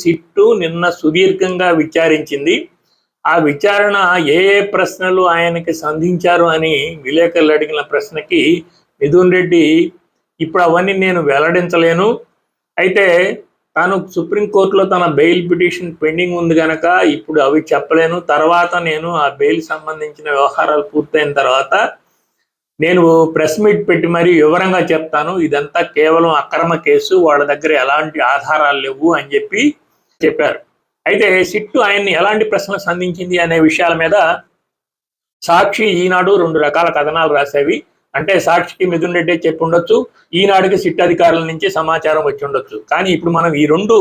Sit నిన్న సుదీర్ఘంగా విచారించింది. ఆ విచారణ ఏ ఏ ప్రశ్నలు ఆయనకి సంధించారు అని విలేకరులు అడిగిన ప్రశ్నకి మిథున్ రెడ్డి ఇప్పుడు అవన్నీ నేను వెల్లడించలేను. అయితే తాను సుప్రీంకోర్టులో తన బెయిల్ పిటిషన్ పెండింగ్ ఉంది కనుక ఇప్పుడు అవి చెప్పలేను. తర్వాత నేను ఆ బెయిల్ సంబంధించిన వ్యవహారాలు పూర్తయిన తర్వాత నేను ప్రెస్ మీట్ పెట్టి మరీ వివరంగా చెప్తాను. ఇదంతా కేవలం అక్రమ కేసు. వాళ్ళ దగ్గర ఎలాంటి ఆధారాలు లేవు అని చెప్పి చెప్పారు. అయితే సిట్టు ఆయన్ని ఎలాంటి ప్రశ్నలు సంధించింది అనే విషయాల మీద సాక్షి ఈనాడు రెండు రకాల కథనాలు రాసేవి. అంటే సాక్షికి మిథున్ రెడ్డి చెప్పి ఉండొచ్చు ఈనాడుకి సిట్ అధికారుల నుంచి సమాచారం వచ్చి ఉండొచ్చు. కానీ ఇప్పుడు మనం ఈ రెండు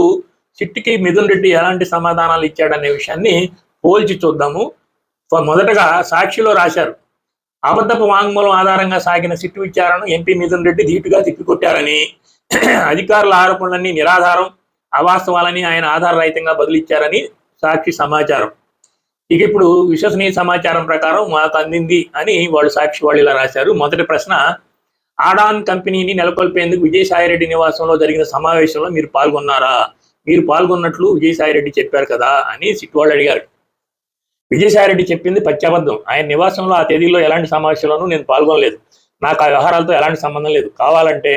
సిట్కి మిథున్ రెడ్డి ఎలాంటి సమాధానాలు ఇచ్చాడనే విషయాన్ని పోల్చి చూద్దాము. మొదటగా సాక్షిలో రాశారు. అబద్ధపు వాంగ్మూలం ఆధారంగా సాగిన సిట్టు విచారణను ఎంపీ మిథున్ రెడ్డి ధీటుగా తిప్పికొట్టారని అధికారుల ఆరోపణలన్నీ నిరాధారం అవాస్తవాలని ఆయన ఆధారరహితంగా బదిలిచ్చారని సాక్షి సమాచారం. ఇక ఇప్పుడు విశ్వసనీయ సమాచారం ప్రకారం మాకు అందింది అని వాళ్ళు సాక్షి వాళ్ళు ఇలా రాశారు. మొదటి ప్రశ్న ఆడాన్ కంపెనీని నెలకొల్పేందుకు విజయసాయిరెడ్డి నివాసంలో జరిగిన సమావేశంలో మీరు పాల్గొన్నారా? మీరు పాల్గొన్నట్లు విజయసాయిరెడ్డి చెప్పారు కదా అని సిట్ వాళ్ళు అడిగారు. విజయసాయిరెడ్డి చెప్పింది పత్యాబద్ధం ఆయన నివాసంలో ఆ తేదీలో ఎలాంటి సమావేశంలోనూ నేను పాల్గొనలేదు. నాకు ఆ వ్యవహారాలతో ఎలాంటి సంబంధం లేదు. కావాలంటే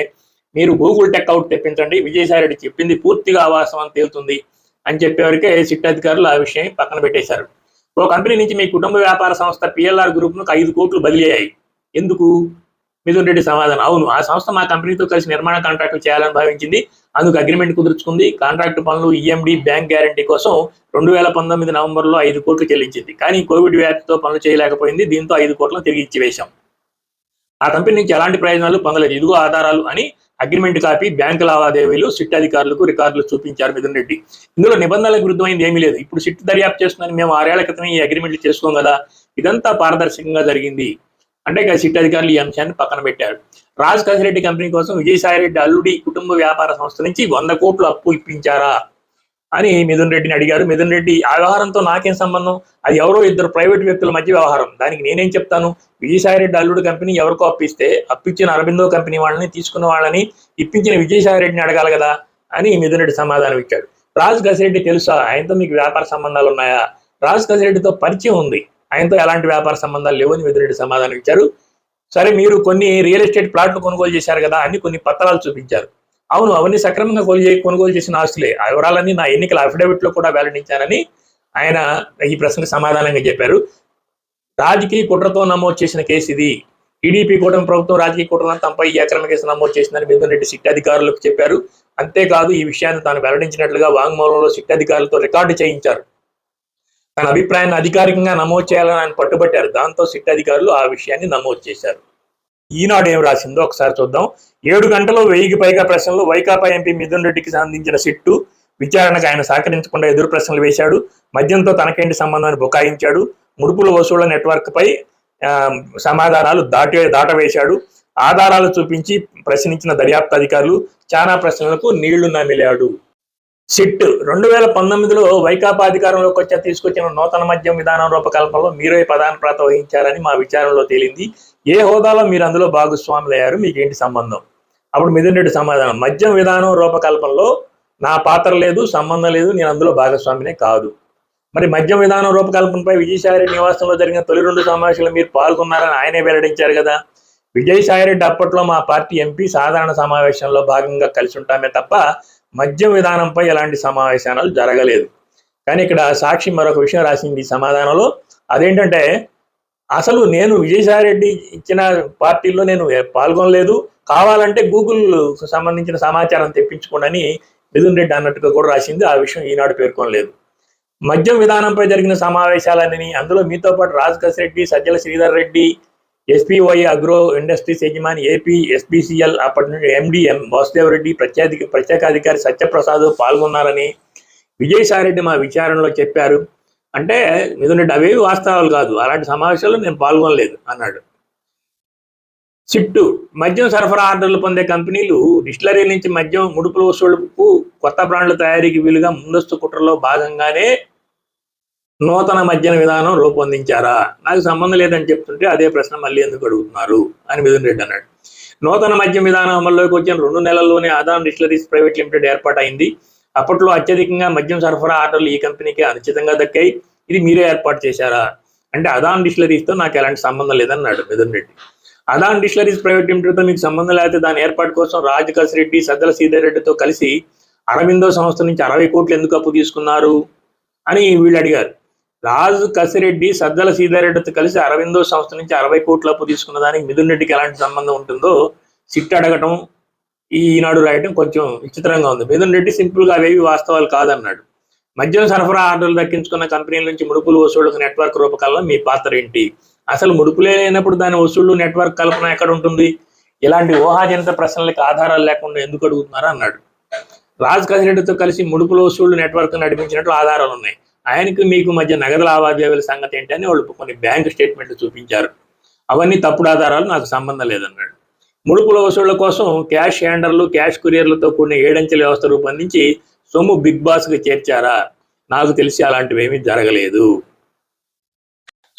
మీరు గూగుల్ టెక్ అవుట్ తెప్పించండి. విజయసాయిరెడ్డి చెప్పింది పూర్తిగా అవాసం అని తేలుతుంది అని చెప్పేవరకే సిట్ అధికారులు ఆ విషయం పక్కన పెట్టేశారు. ఓ కంపెనీ నుంచి మీ కుటుంబ వ్యాపార సంస్థ పిఎల్ఆర్ గ్రూప్ను ఐదు కోట్లు బదిలీ అయ్యాయి. ఎందుకు? మిథున్ రెడ్డి సమాధానం. అవును ఆ సంస్థ మా కంపెనీతో కలిసి నిర్మాణ కాంట్రాక్టులు చేయాలని భావించింది అందుకు అగ్రిమెంట్ కుదుర్చుకుంది. కాంట్రాక్ట్ పనులు ఈఎండి బ్యాంక్ గ్యారంటీ కోసం రెండు వేల పంతొమ్మిది నవంబర్లో ఐదు కోట్లు చెల్లించింది. కానీ కోవిడ్ వ్యాప్తితో పనులు చేయలేకపోయింది. దీంతో ఐదు కోట్లను తిరిగి ఇచ్చివేశాం. ఆ కంపెనీ నుంచి ఎలాంటి ప్రయోజనాలు పొందలేదు. ఇదిగో ఆధారాలు అని అగ్రిమెంట్ కాపీ బ్యాంకు లావాదేవీలు సిట్ అధికారులకు రికార్డులు చూపించారు మిథున్ రెడ్డి. ఇందులో నిబంధనలకు విరుద్ధమైంది ఏమీ లేదు. ఇప్పుడు సిట్ దర్యాప్తు చేస్తుందని మేము ఆరేళ్ళ క్రితం ఈ అగ్రిమెంట్లు చేసుకోం కదా. ఇదంతా పారదర్శకంగా జరిగింది. అంటే ఇక సిట్ అధికారులు ఈ అంశాన్ని పక్కన పెట్టారు. రాజ్ కసిరెడ్డి కంపెనీ కోసం విజయసాయిరెడ్డి అల్లుడి కుటుంబ వ్యాపార సంస్థ నుంచి వంద కోట్లు అప్పు ఇప్పించారా? అని మిథున్ రెడ్డిని అడిగారు. మిథున్ రెడ్డి ఆ వ్యవహారంతో నాకేం సంబంధం? అది ఎవరో ఇద్దరు ప్రైవేట్ వ్యక్తుల మధ్య వ్యవహారం. దానికి నేనేం చెప్తాను? విజయసాయిరెడ్డి అల్లుడు కంపెనీ ఎవరికో అప్పిస్తే అప్పించిన అరబిందో కంపెనీ వాళ్ళని తీసుకున్న వాళ్ళని ఇప్పించిన విజయసాయిరెడ్డిని అడగాలి కదా? అని మిథున్ రెడ్డి సమాధానం ఇచ్చాడు. రాజ్ కసిరెడ్డి తెలుసా? ఆయనతో మీకు వ్యాపార సంబంధాలు ఉన్నాయా? రాజ్ కసిరెడ్డితో పరిచయం ఉంది. ఆయనతో ఎలాంటి వ్యాపార సంబంధాలు లేవని మిథున్ రెడ్డి సమాధానం ఇచ్చారు. సరే మీరు కొన్ని రియల్ ఎస్టేట్ ప్లాట్లు కొనుగోలు చేశారు కదా అని కొన్ని పత్రాలు చూపించారు. అవును అవన్నీ సక్రమంగా కొనుగోలు కొనుగోలు చేసిన ఆస్తులే. ఆ వివరాలన్నీ నా ఎన్నికల అఫిడవిట్లో కూడా వెల్లడించానని ఆయన ఈ ప్రశ్నకు సమాధానంగా చెప్పారు. రాజకీయ కుట్రతో నమోదు చేసిన కేసు ఇది. టీడీపీ కూటమి ప్రభుత్వం రాజకీయ కుట్రలను తమపై ఈ అక్రమ కేసు నమోదు చేసిందని మిథున్ రెడ్డి సిట్ అధికారులకు చెప్పారు. అంతేకాదు ఈ విషయాన్ని తాను వెల్లడించినట్లుగా వాంగ్మూలంలో సిట్ అధికారులతో రికార్డు చేయించారు. తన అభిప్రాయాన్ని అధికారికంగా నమోదు చేయాలని ఆయన పట్టుబట్టారు. దాంతో సిట్ అధికారులు ఆ విషయాన్ని నమోదు చేశారు. ఈనాడు ఏం రాసిందో ఒకసారి చూద్దాం. ఏడు గంటలో వెయ్యికి పైగా ప్రశ్నలు వైకాపా ఎంపీ మిథున్ రెడ్డికి సంబంధించిన సిట్టు విచారణకు ఆయన సహకరించకుండా ఎదురు ప్రశ్నలు వేశాడు. మద్యంతో తనకేంటి సంబంధాన్ని బుకాయించాడు. ముడుపుల వసూళ్ళ నెట్వర్క్ పై ఆ, సమాధానాలు దాటి దాటవేశాడు. ఆధారాలు చూపించి ప్రశ్నించిన దర్యాప్తు అధికారులు చాలా ప్రశ్నలకు నీళ్ళు నమిలాడు. సిట్ రెండు వేల పంతొమ్మిదిలో వైకాపా అధికారంలోకి వచ్చా తీసుకొచ్చిన నూతన మద్యం విధానం రూపకల్పనలో మీరే ప్రధాన ప్రాత వహించారని మా విచారణలో తేలింది. ఏ హోదాలో మీరు అందులో భాగస్వాములయ్యారు? మీకేంటి సంబంధం? అప్పుడు మిథున్ రెడ్డి సమాధానం మద్యం విధానం రూపకల్పనలో నా పాత్ర లేదు సంబంధం లేదు నేను అందులో భాగస్వామినే కాదు. మరి మద్యం విధానం రూపకల్పనపై విజయసాయిరెడ్డి నివాసంలో జరిగిన తొలి రెండు సమావేశాలు మీరు పాల్గొన్నారని ఆయనే వెల్లడించారు కదా. విజయసాయిరెడ్డి అప్పట్లో మా పార్టీ ఎంపీ సాధారణ సమావేశంలో భాగంగా కలిసి ఉంటామే తప్ప మద్యం విధానంపై ఎలాంటి సమావేశాలు జరగలేదు. కానీ ఇక్కడ సాక్షి మరొక విషయం రాసింది సమాధానంలో. అదేంటంటే అసలు నేను విజయసాయిరెడ్డి ఇచ్చిన పార్టీల్లో నేను పాల్గొనలేదు. కావాలంటే గూగుల్ సంబంధించిన సమాచారం తెప్పించుకోండి మిథున్ రెడ్డి అన్నట్టుగా కూడా రాసింది. ఆ విషయం ఈనాడు పేర్కొనలేదు. మద్యం విధానంపై జరిగిన సమావేశాలని అందులో మీతో పాటు Raj Reddy Sajjala Sridhar Reddy SPY agro industries యజమాని ఏపీ ఎస్పీసీఎల్ అప్పటి నుండి ఎండిఎం ఎం ప్రత్యేక ప్రత్యేకాధికారి సత్యప్రసాద్ పాల్గొన్నారని విజయసాయిరెడ్డి మా విచారణలో చెప్పారు. అంటే మిథున్ అవేవి వాస్తవాలు కాదు. అలాంటి సమావేశాల్లో నేను పాల్గొనలేదు అన్నాడు. సిట్టు మద్యం సరఫరా ఆర్డర్లు పొందే కంపెనీలు డిస్టిలరీ నుంచి మద్యం ముడుపుల వసూళ్ళకు కొత్త బ్రాండ్ల తయారీకి వీలుగా ముందస్తు కుట్రలో భాగంగానే నూతన మధ్యన విధానం రూపొందించారా? నాకు సంబంధం లేదని చెప్తుంటే అదే ప్రశ్న మళ్ళీ ఎందుకు అడుగుతున్నారు? అని మిథున్ రెడ్డి అన్నాడు. నూతన మద్యం విధానం అమల్లోకి వచ్చిన రెండు నెలల్లోనే ఆదాన్ డిస్టిలరీస్ ప్రైవేట్ లిమిటెడ్ ఏర్పాటైంది. అప్పట్లో అత్యధికంగా మద్యం సరఫరా ఆర్డర్లు ఈ కంపెనీకి అనుచితంగా దక్కాయి. ఇది మీరే ఏర్పాటు చేశారా? అంటే అదాన్ డిస్టిలరీస్తో నాకు ఎలాంటి సంబంధం లేదన్నాడు మిథున్ రెడ్డి. అదాన్ డిస్టిలరీస్ ప్రైవేట్ లిమిటెడ్తో మీకు సంబంధం లేకపోతే దాని ఏర్పాటు కోసం రాజ్ రెడ్డి సద్దల శ్రీధర్ రెడ్డితో కలిసి అరవిందో సంస్థ నుంచి అరవై కోట్లు ఎందుకు అప్పు తీసుకున్నారు? అని వీళ్ళు అడిగారు. రాజు కసిరెడ్డి సజ్జల సీతారెడ్డితో కలిసి అరవిందో సంస్థ నుంచి అరవై కోట్ల అప్పు తీసుకున్న దానికి మిథున్ రెడ్డికి ఎలాంటి సంబంధం ఉంటుందో సిట్ అడగటం ఈ ఈనాడు రాయటం కొంచెం విచిత్రంగా ఉంది. మిథున్ రెడ్డి సింపుల్గా అవేవి వాస్తవాలు కాదన్నాడు. మద్యం సరఫరా ఆర్డర్లు దక్కించుకున్న కంపెనీల నుంచి ముడుపులు వసూళ్ళకు నెట్వర్క్ రూపకల్లా మీ పాత్ర ఏంటి? అసలు ముడుపులే లేనప్పుడు దాని వసూళ్ళు నెట్వర్క్ కల్పన ఎక్కడ ఉంటుంది? ఇలాంటి ఊహాజనిత ప్రశ్నలకు ఆధారాలు లేకుండా ఎందుకు అడుగుతున్నారా? అన్నాడు. రాజ్ కసిరెడ్డితో కలిసి ముడుపుల వసూళ్ళు నెట్వర్క్ నడిపించినట్లు ఆధారాలు ఉన్నాయి. ఆయనకు మీకు మధ్య నగదు లావాదేవీల సంగతి ఏంటి అని వాళ్ళు కొన్ని బ్యాంక్ స్టేట్మెంట్లు చూపించారు. అవన్నీ తప్పుడు ఆధారాలు నాకు సంబంధం లేదన్నాడు. ముడుపుల వసూళ్ళ కోసం క్యాష్ హ్యాండర్లు క్యాష్ కురియర్లతో కూడిన ఏడంచెల వ్యవస్థ రూపొందించి సొమ్ము బిగ్ బాస్కి చేర్చారా? నాకు తెలిసి అలాంటివి ఏమీ జరగలేదు.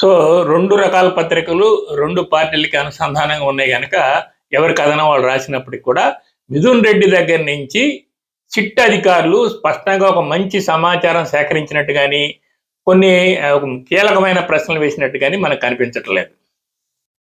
సో రెండు రకాల పత్రికలు రెండు పార్టీలకి అనుసంధానంగా ఉన్నాయి కనుక ఎవరి కథనం వాళ్ళు రాసినప్పటికి కూడా మిథున్ రెడ్డి దగ్గర నుంచి చిట్ అధికారులు స్పష్టంగా ఒక మంచి సమాచారం సేకరించినట్టు కానీ కొన్ని కీలకమైన ప్రశ్నలు వేసినట్టు కానీ మనకు కనిపించట్లేదు.